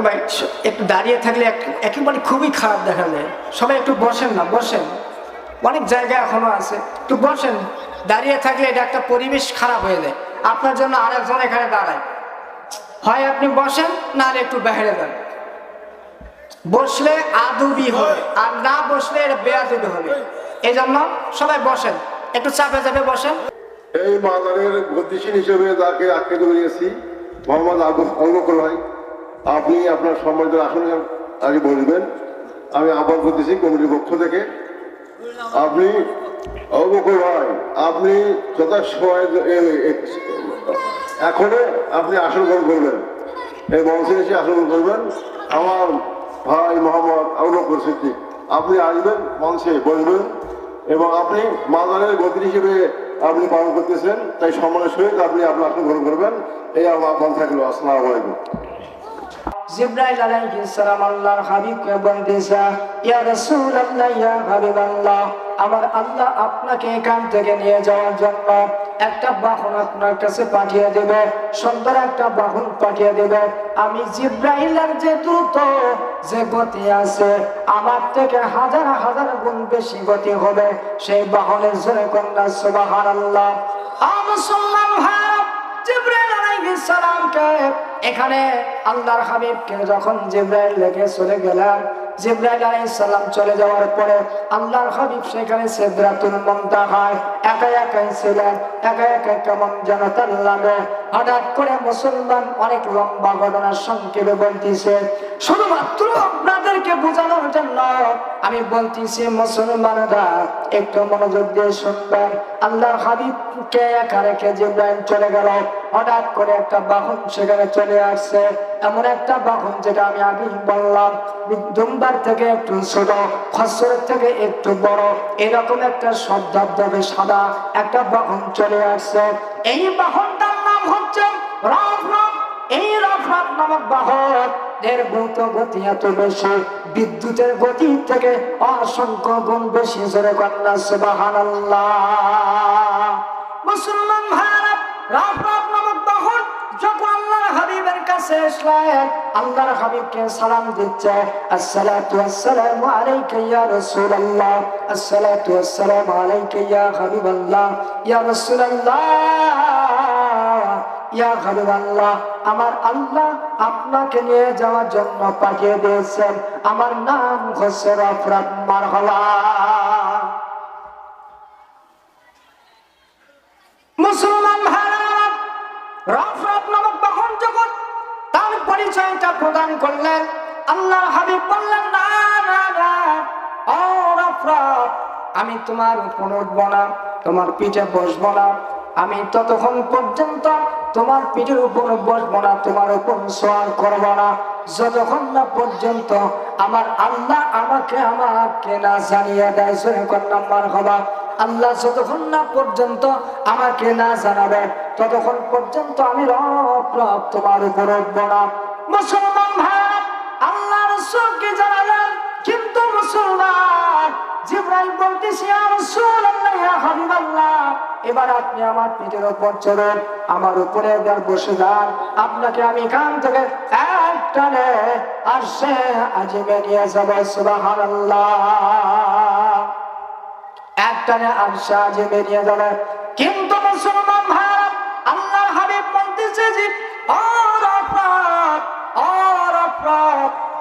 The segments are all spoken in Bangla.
এবার একটু দাঁড়িয়ে থাকলে একেবারে খুবই খারাপ দেখা যায়। সবাই একটু বসেন না, বসেন। অনেক জায়গা এখনও আছে। একটু বসেন। দাঁড়িয়ে থাকলে এটা একটা পরিবেশ খারাপ হয়ে যায়। আপনার জন্য আরেকজন এখানে দাঁড়ায়। হয় আপনি বসেন, না একটু বাইরে যান। বসলে আদবি হবে, আর না বসলে এটা বেয়াদবি হবে। এই জন্য সবাই বসেন। একটু চাপে চাপে বসেন। এই মাজারের গতিশীল হিসেবে যাকে আখ্যায়িত করিয়েছি, মোহাম্মদ আবু ভাই। আপনি আপনার সম্মানিত আসলে আগে বলবেন আমি আহ্বান করতেছি কমিটির পক্ষ থেকে। আপনি অবকর ভাই আপনি এখনও আপনি আসন গ্রহণ করবেন। এই মঞ্চে এসে আসন গ্রহণ করবেন। আমার ভাই মোহাম্মদ আবু বকর সিদ্দিক, আপনি আসবেন মঞ্চে বসবেন এবং আপনি মাজারের গতি হিসেবে আপনি পালন করতেছেন, তাই সম্মানের সহিত আপনি আপনার আসন গ্রহণ করবেন। এই আমার আহ্বান থাকল। আসসালামু আলাইকুম। জিব্রাইল আলাইহিস সালাম আল্লাহর হাবিবকে ইয়া রাসূলুল্লাহ, ইয়া হাবিবাল্লাহ, আমার আল্লাহ আপনাকে এখান থেকে নিয়ে যাওয়ার জন্য একটা বাহন আপনার কাছে পাঠিয়ে দেবে, সুন্দর একটা বাহন পাঠিয়ে দেবে। আমি জিব্রাইলের যে দ্রুত যে গতি আছে, আমার থেকে হাজার হাজার গুণ বেশি গতি হবে। সেই বাহনের জোরে কন্যা, সুবহানাল্লাহ। আ মুসলমান ভাই সালামকে এখানে আল্লাহর হাবিবকে যখন জিব্রাইল লেগে চলে গেলেন, জিব্রাইল আলাইসাল্লাম চলে যাওয়ার পরে আল্লাহর হাবিব সেখানে সিদরাতুল হয়। একা একাই ছিলেন, একা একা কেমন যেন তার লাগে। হঠাৎ করে মুসলমান অনেক লম্বা ঘটনার সংক্ষেপে বলতেছে, শুধুমাত্র আপনাদেরকে বোঝানোর জন্য আমি বলতেছি, মুসলমানরা একটু মনোযোগ দিয়ে শুনবেন। আল্লাহর হাবিবকে একা রেখে চলে গেল। হঠাৎ করে একটা বাহন সেখানে চলে আসছে। এমন একটা বাহন যেটা আমি আগেই বললাম দুম্বার থেকে একটু ছোট খসরের থেকে একটু বড়। এরকম একটা শব্দাব্দবে সাদা একটা বাহন চলে আসছে। এই বাহনটার নাম হচ্ছে রফ রফ এই রফরাফ নামক বাহন এর দ্রুত গতি এত বেশি, বিদ্যুতের গতি থেকে অসংখ্য গুণ বেশি, জোরে কন্যা সুবহানাল্লাহ। মুসলমান ভাইরা রফরাফ নামক বাহন যখন হাবিবের কাছে সালাম দিচ্ছে ইয়া রাসূলুল্লাহ। আমার আল্লাহ আপনাকে নিয়ে যাওয়ার জন্য পাঠিয়ে দিয়েছেন। আমার নাম হচ্ছে রফরাত মারহাবা। মুসলমান আমি তোমার উপর উঠবো না, তোমার পিঠে বসবো না। আমি ততক্ষণ পর্যন্ত তোমার পিঠের উপর বসবো না, তোমার উপর সোয়ার করব না। যতক্ষণ না পর্যন্ত আমার আল্লাহ আমাকে আমাকে না জানিয়ে দেয় সরে কন্যাম্বার হবা। আল্লাহ যতক্ষণ না পর্যন্ত আমাকে না জানাবে, ততক্ষণ পর্যন্ত আমি রব তোমার উপর উঠবো না। মুসলমান ভাই আল্লাহ রসুলকে জানালেন কিন্তু মুসলমান জিব্রাইল বলতেছি এবার আপনি আমার পিঠের আমার উপরে একবার বসে যান। আপনাকে আমি এখান থেকে আসে নিয়ে যাব কিন্তু মুসলমান ভাইরা আল্লাহ হাবিব বলতেছে যে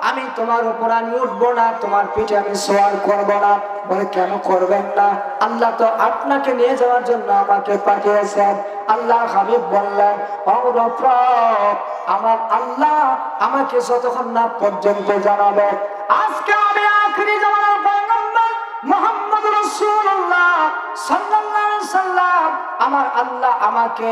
আমি তোমার উপর আমি উঠবো না, তোমার পিঠে আমি সোয়ার করব না। বলে, কেন করবেন না? আল্লাহ তো আপনাকে নিয়ে যাওয়ার জন্য আমাকে পাঠিয়েছেন। আল্লাহ হাবিব বললেন আমার আল্লাহ আমাকে যতক্ষণ না পর্যন্ত জানাবে, আজকে আমি আখরি জামানার মোহাম্মদ আলাইহি আমার আল্লাহ আমাকে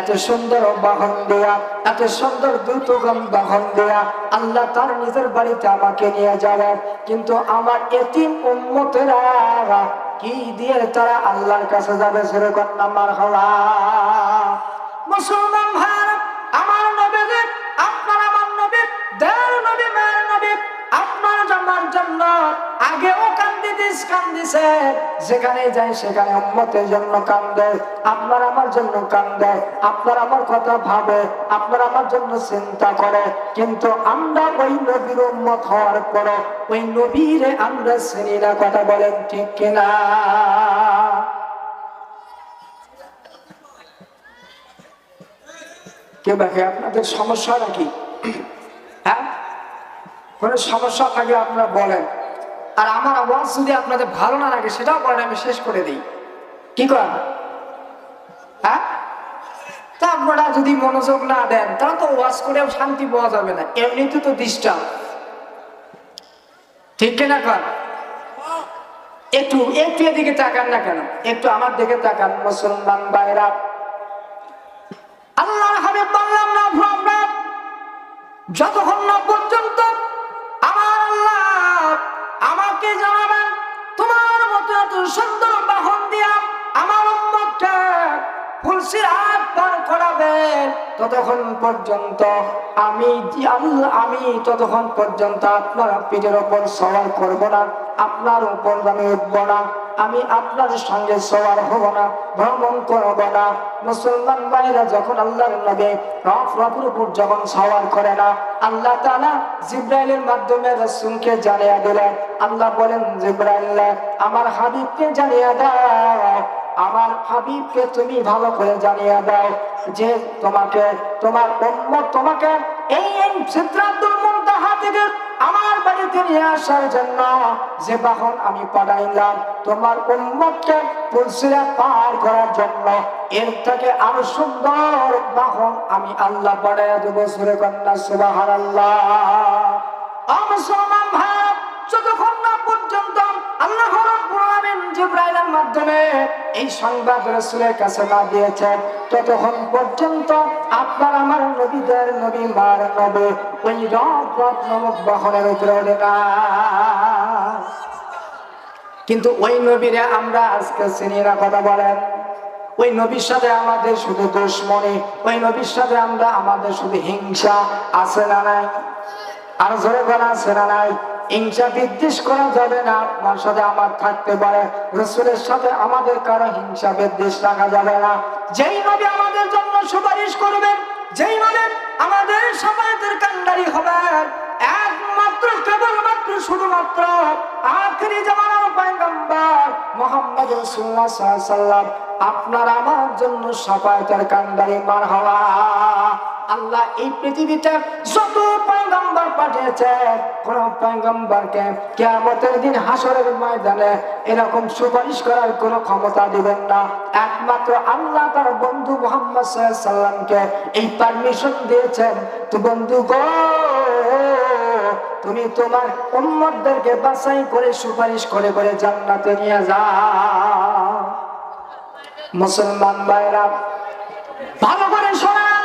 এত সুন্দর বাহন দেয়া, এত সুন্দর দ্রুতগম বাহন দেয়া আল্লাহ তার নিজের বাড়িতে আমাকে নিয়ে যাবেন। কিন্তু আমার এতিম উম্মতেরা কি দিয়ে তারা আল্লাহর কাছে যাবে সেরকম নাম্বার হওয়া? মুসলমান ভাইরা আমার নবীদের জন্য। আগেও কান্দিছে, যেখানে সেখানে উম্মতের জন্য কান্দে। আপনার আমার জন্য কান্দে, আপনার আমার কথা ভাবে, আপনার আমার জন্য চিন্তা করে। কিন্তু আমরা ওই নবীর উম্মত হওয়ার ওই আমরা চিনি কথা বলেন ঠিক কিনা? কে দেখে আপনাদের সমস্যা নাকি কোনো সমস্যা থাকলে আপনারা বলেন। আর আমার আওয়াজ যদি আপনাদের ভালো না লাগে, সেটাও বলেন, আমি শেষ করে দিই। কি করেন? হ্যাঁ? তা আপনারা যদি মনোযোগ না দেন, তাহলে তো ওয়াজ করেও শান্তি পাওয়া যাবে না। এমনিতে তো ডিস্টার্ব ঠিক কিনা কর? একটু একটু এদিকে তাকান না কেন? একটু আমার দিকে তাকান, মুসলমান বাইরা আল্লাহ হাবিব বললাম না যতক্ষণ না সুন্দর বাহন দিয়া আমার উম্মতকে ফুলসিরাত পার করাবেন। ততক্ষণ পর্যন্ত আমি আমি ততক্ষণ পর্যন্ত আপনার পিঠের ওপর সওয়ার করব না, আপনার উপর আমি উঠব না। আমি আপনার সঙ্গে সওয়ার হব না, ভ্রমণ করব না। মুসলমান ভাইরা যখন আল্লাহর নবী রফ রফের উপর যখন সওয়ার করে না, আল্লাহ তাআলা জিব্রাইলের মাধ্যমে রাসূলকে জানিয়ে দিলেন আল্লাহ বলেন, জিব্রাইল, আমার হাবিবকে জানিয়ে দাও। আমার হাবিবকে তুমি ভালো করে জানিয়ে দাও যে তোমাকে, তোমার উম্মত তোমাকে এই সিদ্ধান্তুল মুনতাহা থেকে আমার বাড়িতে নিয়ে আসার জন্য যে বাহন আমি পাঠাইলাম, তোমার উম্মতকে পুলসিরা পার করার জন্য। এর থেকে আরও সুন্দর বাহন আমি আল্লাহ পাঠাইয়া দেবো, সুরে কন্যা সুবাহ আল্লাহ মুসলমান ভাই যতক্ষণ না পর্যন্ত আল্লাহ রাব্বুল আলামিন জিবরাইলের মাধ্যমে এই সংবাদ রাসূলের কাছে না দিয়েছেন ততক্ষণ পর্যন্ত আপনার আমার নবীদের নবী মার নবে ওই রব নামক বাহনের উপরে না। কিন্তু ওই নবীরে আমরা আজকে চিনি কথা বলেন। ওই নবীর সাথে আমাদের শুধু দুশ্মনী, ওই নবীর সাথে আমরা, আমাদের শুধু হিংসা, আছে না নাই? আর জোরে করা আছে না নাই? হিংসা বিদ্বেষ করা যাবে না। আপনার সাথে আমার থাকতে পারে। রসুলের সাথে আমাদের কারও হিংসা বিদ্বেষ রাখা যাবে না। যেই নবী আমাদের জন্য সুপারিশ করবেন, যেই নবী আমাদের সমাজের কান্ডারি হবেন, একমাত্র, কেবলমাত্র, শুধুমাত্র আখরি জামানার পয়গম্বর মোহাম্মদ রাসূলুল্লাহ আপনার আমার জন্য সাফায়াতের কান্ডারি মার হওয়া। আল্লাহ এই পৃথিবীতে যত পয়গম্বর পাঠিয়েছে, কোন পয়গম্বরকে কিয়ামতের দিন হাসরের ময়দানে এরকম সুপারিশ করার কোনো ক্ষমতা দিবেন না। একমাত্র আল্লাহ তার বন্ধু মোহাম্মদ সাল্লামকে এই পারমিশন দিয়েছেন, তো বন্ধু গো, তুমি তোমার উম্মতদেরকে বাছাই করে সুপারিশ করে করে জান্নাতে নিয়ে যাও। মুসলমান ভাইরা, ভালো করে শোনান।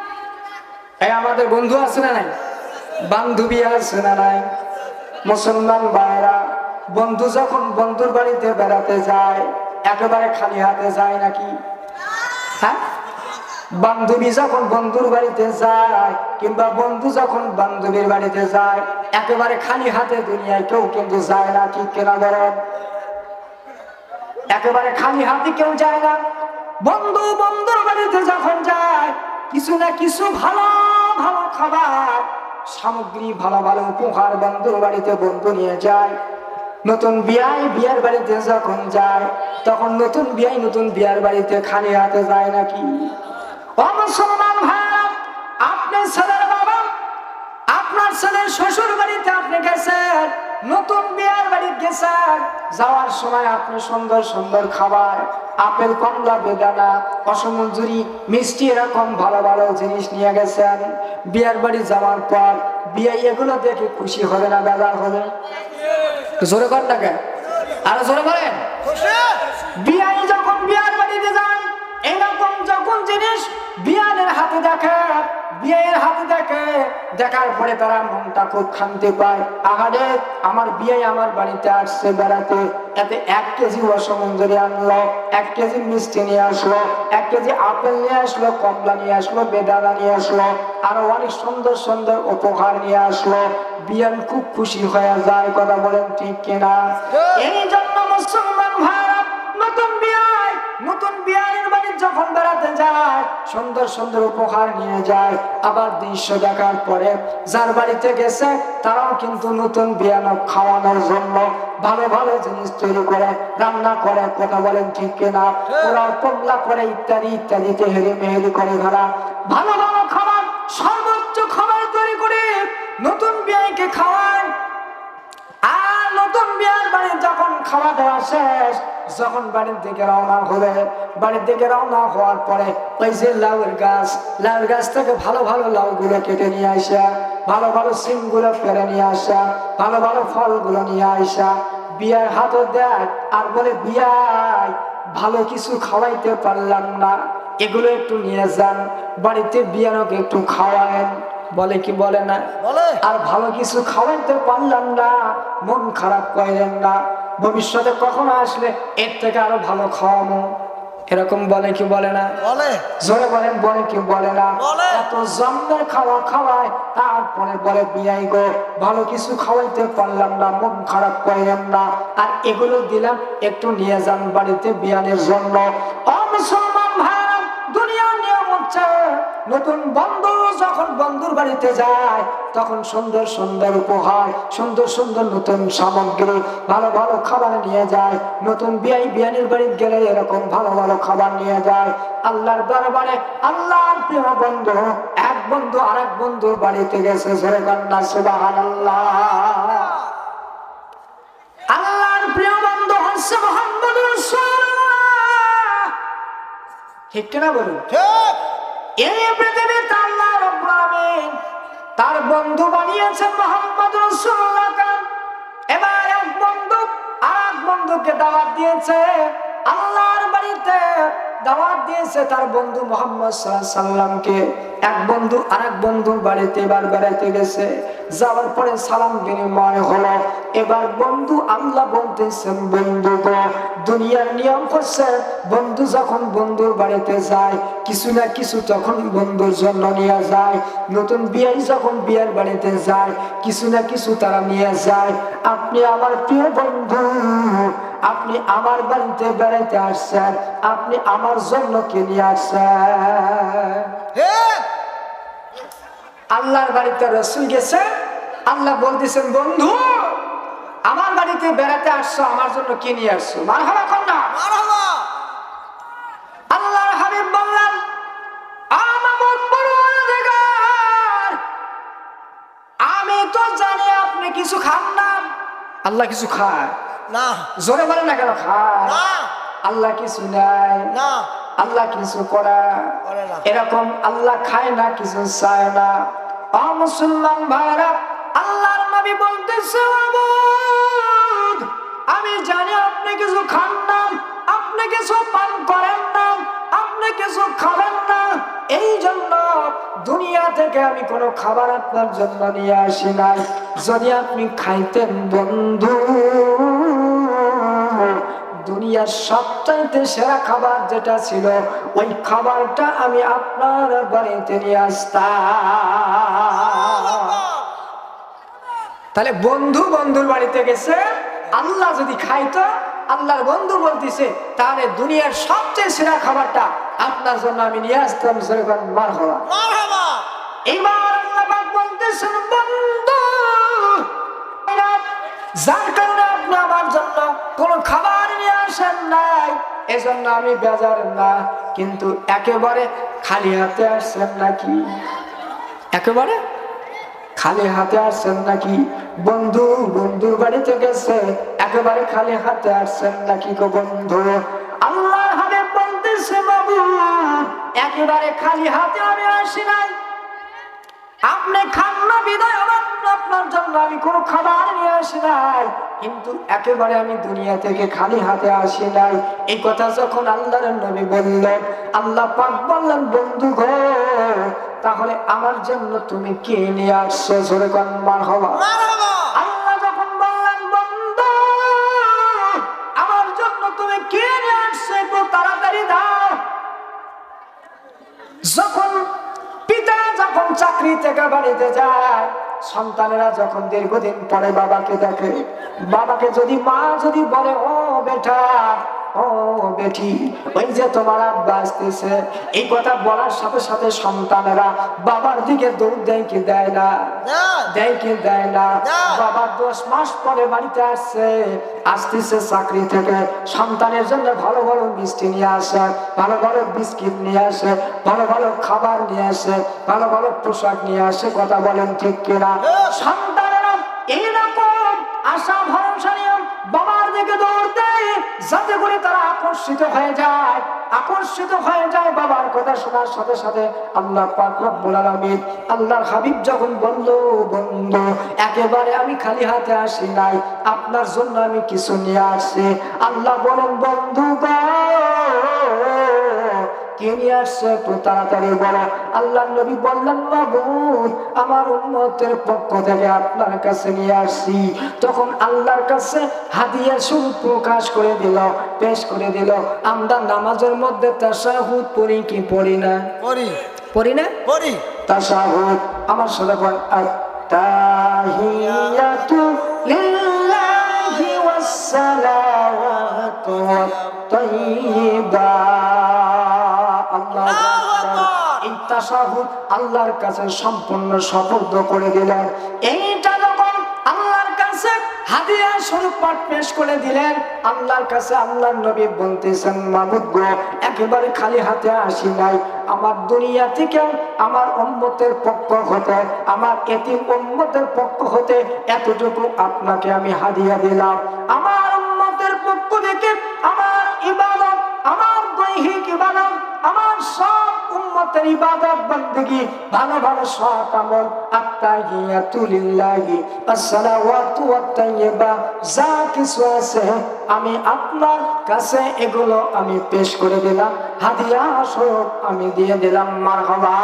এই আমাদের বন্ধু আছে না নাই? বান্ধবী আছে না নাই? মুসলমান ভাইরা বন্ধু যখন বন্ধুর বাড়িতে বেড়াতে যায়, একেবারে খালি হাতে যায় নাকি? হ্যাঁ? বান্ধবী যখন বন্ধুর বাড়িতে যায়, কিংবা বন্ধু যখন বান্ধবীর বাড়িতে যায়, একেবারে খালি হাতে দুনিয়ায় কেউ কিন্তু যায় না, ঠিক কেনা বলেন একেবারে খালি হাতে কেউ যায় না। বন্ধু বন্ধুর বাড়িতে যখন যায়, কিছু না কিছু ভালো ভালো খাবার, সামগ্রী ভালো ভালো উপহার বন্ধুর বাড়িতে বন্ধু নিয়ে যায়। নতুন বিয়ায় বিয়ার বাড়িতে যখন যায়, তখন নতুন বিয়াই নতুন বিয়ার বাড়িতে খালি হাতে যায় নাকি? মুসলমান ভাইরা আপনি ছেলের বাবা, আপনার ছেলের শ্বশুর বাড়িতে আপনি গেছেন। নতুন বিয়ার বাড়ি গেছেন যাওয়ার সময় আপনি সুন্দর সুন্দর খাবার আপেল কমলা বেদানা অসমঞ্জুরি মিষ্টি এরকম ভালো ভালো জিনিস নিয়ে গেছেন। বিয়ার বাড়ি যাওয়ার পর বিয়ে এগুলো দেখে খুশি হবে না বেজার হবে? জোরে কর না কেন আরও জোরে বলেন বিয়াই যখন বিয়ার বাড়িতে যান এরকম যখন জিনিস বিয়ানের হাতে দেখে বিয়ের হাতে দেখে দেখার পরে তারা মনটা খুব শান্তি পায়। আহারে আমার বিয়ে আমার বাড়িতে আসছে বেড়াতে। এতে এক কেজি রসমঞ্জরি আনলো এক কেজি মিষ্টি নিয়ে আসলো এক কেজি আপেল নিয়ে আসলো কমলা নিয়ে আসলো বেদানা নিয়ে আসলো আরও অনেক সুন্দর সুন্দর উপহার নিয়ে আসলো। বিয়ান খুব খুশি হয়ে যায় কথা বলেন ঠিক কিনা? এই জন্য মুসলমান ভারত নতুন বিয়ায় নতুন বিয়ারের বাড়ি যখন বেড়াতে যায়, সুন্দর সুন্দর উপহার নিয়ে যায়, আবার দৃশ্য দেখার পরে যার বাড়িতে গেছে, তারাও কিন্তু নতুন বিয়ানো খাওয়ানোর জন্য ভালো ভালো জিনিস তৈরি করে, রান্না করে, কথা বলেন ঠিক কিনা ওরা কমলা করে, ইত্যাদি ইত্যাদি তেহেরি মেহেরি করে ধরা। ভালো ভালো খাবার, সর্বোচ্চ খাবার তৈরি করে নতুন বিয়াইকে খাওয়ায় আর নতুন বিয়ার বাড়ি যখন খাওয়া দাওয়া শেষ যখন বাড়ির দিকে রওনা হবে, বাড়ির দিকে রওনা হওয়ার পরে ওই যে লাউয়ের গাছ লাউয়ের গাছ থেকে ভালো ভালো লাউ গুলো কেটে নিয়ে আসা, ভালো ভালো সিমগুলো পেরে নিয়ে আসা, ভালো ভালো ফলগুলো নিয়ে আসা। বিয়ার হাতে দেয় আর বলে, বিয়াই, ভালো কিছু খাওয়াইতে পারলাম না। এগুলো একটু নিয়ে যান, বাড়িতে বিয়ানোকে একটু খাওয়ায়েন। বলে কি বলে না? বলে। আর ভালো কিছু খাওয়াইতে পারলাম না মন খারাপ করেন না। ভবিষ্যতে কখনো আসলে এর থেকে আরও ভালো খাওয়াবো? এরকম বলে কি বলে না? বলে। জোরে বলেন বলে কি বলে না। এত জন্মের খাওয়া খাওয়ায় তারপরে বলে বিয়াই গো ভালো কিছু খাওয়াইতে পারলাম না মন খারাপ করেন না। আর এগুলো দিলাম একটু নিয়ে যান বাড়িতে বিয়ানের জন্য। ও নতুন বন্ধু যখন বন্ধুর বাড়িতে যায়, তখন সুন্দর সুন্দর উপহার, সুন্দর সুন্দর নতুন সামগ্রী, ভালো ভালো খাবার নিয়ে যায়। নতুন বিয়াই বিয়ানের বাড়ি গেলে এরকম ভালো ভালো খাবার নিয়ে যায়। আল্লাহর দরবারে আল্লাহর প্রিয় বন্ধু, এক বন্ধু আরেক বন্ধুর বাড়িতে গেছে সরে কন্যা সুবাহান আল্লাহর প্রিয় বন্ধু হচ্ছে মোহাম্মদ ঠিক কিনা বলুন? ঠিক। এই পৃথিবীতে আল্লাহ রব্বুল তার বন্ধু বানিয়েছেন মোহাম্মদ রাসূলুল্লাহকে। এবার এক বন্ধু আর এক বন্ধুকে দাওয়াত দিয়েছে। আল্লাহর বাড়িতে দাওয়াত দিয়েছে তার বন্ধু মোহাম্মদ সাল্লামকে এক বন্ধু আর এক বন্ধুর বাড়িতে এবার বেড়াইতে গেছে। যাওয়ার পরে সালাম বিনিময় হলো। এবার বন্ধু আল্লাহ বলতেছেন, বন্ধু গো, দুনিয়ার নিয়ম হচ্ছে বন্ধু যখন বন্ধুর বাড়িতে যায়, কিছু না কিছু তখন বন্ধুর জন্য নিয়ে যায়। নতুন বিয়ে যখন বিয়ের বাড়িতে যায়, কিছু না কিছু তারা নিয়ে যায়। আপনি আমার প্রিয় বন্ধু, আপনি আমার বাড়িতে বেড়াইতে আসছেন, আপনি আমার জন্য কি নিয়ে আসছেন। ঠিক আল্লাহর বাড়িতে রসুল গেছে আল্লাহ বলতেছেন বন্ধু আমার বাড়িতে বেড়াতে আসছো আমার জন্য কি নিয়ে আসছো? মার হবা কন্যা আল্লাহর হাবিব বললেন আমি তো জানি আপনি কিছু খান না। আল্লাহ কিছু খায়। না। জোরে বলে না কেন? খায়। না। আল্লাহ কিছু নাই। না। আল্লাহ কিছু করে। এরকম আল্লাহ খায় না কিছু চায় না। মুসলমান ভাইরা আল্লাহর নবী বলতেছে আমি জানি আপনি কিছু খান না আপনি কিছু পান করেন না আপনি কিছু খাবেন না। এই জন্য দুনিয়া থেকে আমি কোনো খাবার আপনার জন্য নিয়ে আসি নাই। যদি আপনি খাইতেন বন্ধু দুনিয়ার সবচাইতে সেরা খাবার যেটা ছিল ওই খাবারটা আমি আপনার বাড়িতে নিয়ে আসতাম। তাহলে বন্ধু বন্ধুর বাড়িতে গেছে আল্লাহ যদি খাইতো আল্লাহর বন্ধু বলতেছে তাহলে দুনিয়ার সবচেয়ে সেরা খাবারটা আপনার জন্য আমি নিয়ে আসতাম সেরকম মার হওয়া এবার আল্লাহ বলতেছেন বন্ধু যার কারণে আপনি আমার জন্য কোনো খাবার আসেন নাই, এজন্য আমি বেজার না, কিন্তু একেবারে খালি হাতে আসছেন নাকি? একেবারে খালি হাতে আসছেন নাকি? বন্ধু বন্ধু বাড়িতে গেছে, একেবারে খালি হাতে আসছেন নাকি গো বন্ধু? আল্লাহ হাতে বলতেছে, বাবু, একেবারে খালি হাতে আমি আসি নাই। আপনি খান না, বিদায় আপনার জন্য আমি কোনো খাবার নিয়ে আসি নাই। কিন্তু একেবারে আমি দুনিয়া থেকে খালি হাতে আসি নাই। এই কথা যখন আল্লাহর নবী বললেন, আল্লাহ পাক বললেন, বন্ধু গো, তাহলে আমার জন্য তুমি কে নিয়ে আসছো? কন্যার হওয়া চাকরি থেকে বাড়িতে যায়, সন্তানেরা যখন দীর্ঘদিন পরে বাবাকে দেখে, বাবাকে যদি মা যদি বলে, ও বেটা ও বেটি ওই যে তোমার আব্বা আসতেছে। এই কথা বলার সাথে সাথে সন্তানেরা বাবার দিকে দৌড় দেয় কি দেয় না? দেয় কি দেয় না? বাবা দশ মাস পরে বাড়িতে আসছে। আসতেছে চাকরি থেকে। সন্তানের জন্য ভালো ভালো মিষ্টি নিয়ে আসে ভালো ভালো বিস্কিট নিয়ে আসে ভালো ভালো খাবার নিয়ে আসে ভালো ভালো পোশাক নিয়ে আসে কথা বলেন ঠিক কিনা? সন্তানেরা এইরকম আশা ভরসা নিয়ে দিকে দৌড় দেয় যাতে করে তারা আকর্ষিত হয়ে যায়। আকর্ষিত হয়ে যায় বাবার কথা শোনার সাথে সাথে আল্লাহ পাক আল্লাহর হাবিব যখন বলল, বন্ধ, একেবারে আমি খালি হাতে আসি নাই। আপনার জন্য আমি কিছু নিয়ে আসি আল্লাহ বলেন, বন্ধু গো কে নিয়ে আসছে? একটু তাড়াতাড়ি বলো। আল্লাহ নবী বললেন মাবুদ আমার উন্মতের পক্ষ থেকে আপনার কাছে নিয়ে আসছি। তখন আল্লাহর কাছে হাদিয়া শুরু প্রকাশ করে দিল পেশ করে দিল। আমরা নামাজের মধ্যে তাসাহুদ পড়ি কি পড়ি না? পড়ি। পড়ি না? পড়ি। তাসাহুদ আমার সাথে পড়। আত্তাহিয়াতু লিল্লাহি ওয়াসসালাওয়াতু ওয়াত-তাইয়্যিবাত তাসাহুদ আল্লাহর কাছে সম্পূর্ণ সফর্দ করে দিলেন। এইটা যখন আল্লাহর কাছে হাদিয়া স্বরূপ পাঠ পেশ করে দিলেন, আল্লাহর কাছে আল্লাহর নবী বলতেছেন মাবুদ গো, একেবারে খালি হাতে আসি নাই। আমার দুনিয়া থেকে আমার উম্মতের পক্ষ হতে, আমার এতিম উম্মতের পক্ষ হতে এতটুকু আপনাকে আমি হাদিয়া দিলাম। আমার উম্মতের পক্ষ থেকে আমার ইবাদত, আমার দৈহিক ইবাদত, আমার সব ইবাদত ভালো ভালো আমল আসসালাওয়াতু ওয়াত-তাইয়্যিবা যা কিছু আছে আমি আপনার কাছে এগুলো আমি পেশ করে দিলাম। হাদিয়া স্বরূপ আমি দিয়ে দিলাম, মারহাবা।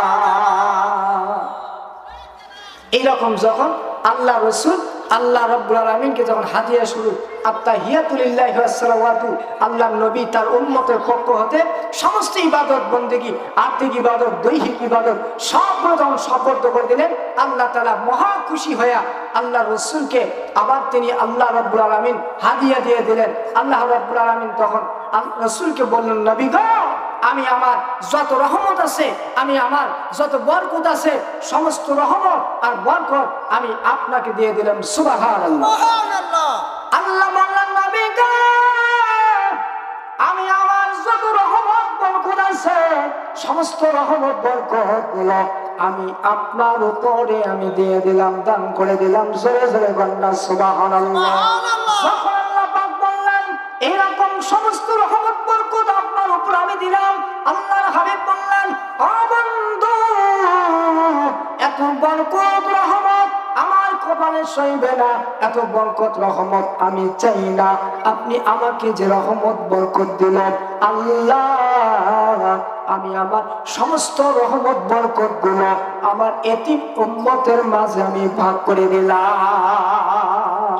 এইরকম যখন আল্লাহ রসুল আল্লাহ রব্বুল আলমিনকে যখন হাদিয়া শুরু আত্মা হিয়াতুলিল্লাহ সালাওয়াতু আল্লাহ নবী তার উন্মতের পক্ষ হতে সমস্ত ইবাদত, বন্দেগী, আর্থিক ইবাদত, দৈহিক ইবাদত সবগুলো যখন সপর্দ করে দিলেন। আল্লাহ তালা মহা খুশি হইয়া আল্লাহ রসুলকে আবার তিনি আল্লাহ রব্বুল আলমিন হাদিয়া দিয়ে দিলেন। আল্লাহ রব্বুল আলমিন তখন রসুলকে বললেন, নবী গো আমি আমার যত রহমত আছে আমি আমার যত বরকত আছে সমস্ত রহমত আর বরকত আমি আপনাকে দিয়ে দিলাম সুবাহান আল্লাহ নবী আমি আমার যত রহমত বরকত আছে সমস্ত রহমত বরকতগুলো আমি আপনার উপরে আমি দিয়ে দিলাম দান করে দিলাম জোরে জোরে গন্ডা সুবাহান আল্লাহ সইবে না এত বরকত রহমত আমি চাই না। আপনি আমাকে যে রহমত বরকত দিলেন আল্লাহ আমি আমার সমস্ত রহমত বরকতগুলো আমার এটি উম্মতের মাঝে আমি ভাগ করে দিলাম।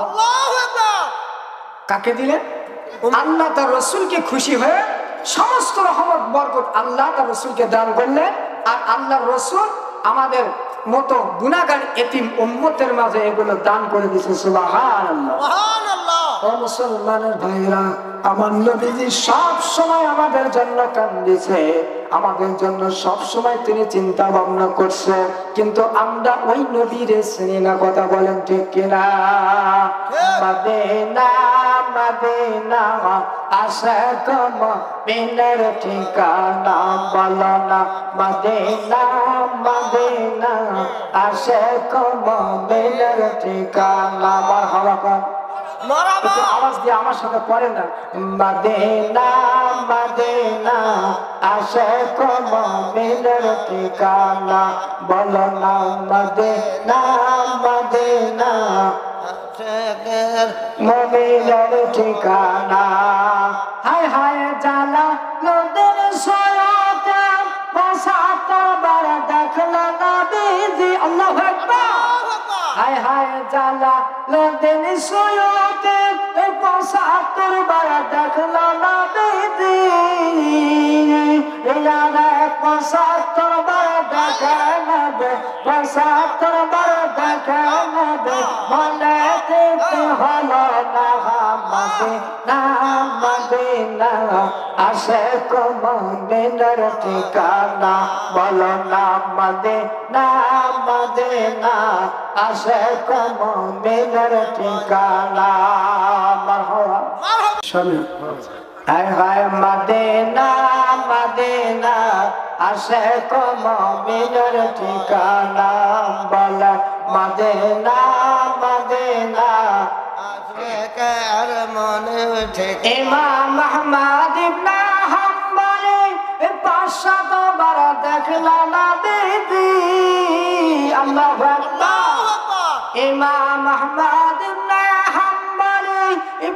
কাকে দিলেন? আল্লাহ তার রসুলকে খুশি হয়ে সমস্ত রহমত বরকত আল্লাহ তার রসুলকে দান করলেন। আর আল্লাহ রসুল আমাদের মতো গুণাগার এতিম উম্মতের মাঝে এগুলো দান করে দিচ্ছে সুবাহ মুসলমানের ভাইরা আমার নবীজি সব সময় আমাদের জন্য কান্দিছে। আমাদের জন্য সব সময় তিনি চিন্তা ভাবনা করছে। কিন্তু আমরা ওই নবীর চিনি না, কথা বলেন ঠিক কিনা। মাদেনা, মদিনা আসে কম মিনের ঠিকানা বলো না। মদিনা মদিনা আসে কম মিনের ঠিকানা। আমার হওয়া আওয়াজ দিয়ে আমার সাথে না। মদিনা মদিনা আসে ঠিকানা। বলো না মদিনা মদিনা মমিনের ঠিকানা। হায় হায় জালা নদের সয়াতে বসাত বার দেখলা না বিজি আল্লাহু হায় হায় জালা নদের সয়াতে বসাত বার দেখলা না ইয়ারে বসাত বার দেখা নেবে বসাত বার দেখলা বে মনে হলো না মদিনা মদিনা আসে কমদিনের ঠিকানা। বলো না মদিনা মদিনা আসে কমদিনের ঠিকানা। মরহবা। শোনো হায় হায় মদিনা মদিনা আসে কমদিনের ঠিকানা। বল মদিনা মদিনা শেখের মনে ঠিক ইমাম আহমদ ইবনে হাম্বলি পাঁচশত বার দেখলা দিদি আল্লাহু আকবার। ইমাম আহমদ ইবনে হাম্বলি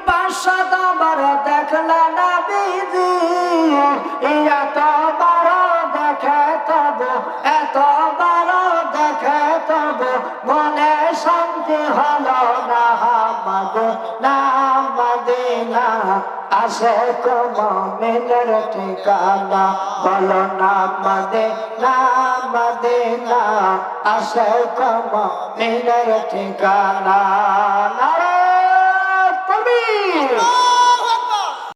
পাঁচশত বার দেখলা না দিদি এত বার দেখে তব এত বার দেখে তব, মনে শান্তি হলো মদিনা মদিনা আসে কমিনের ঠিকানা। বলো না মদিনা মদিনা আসে কমিনের ঠিকানা। নারে তকবীর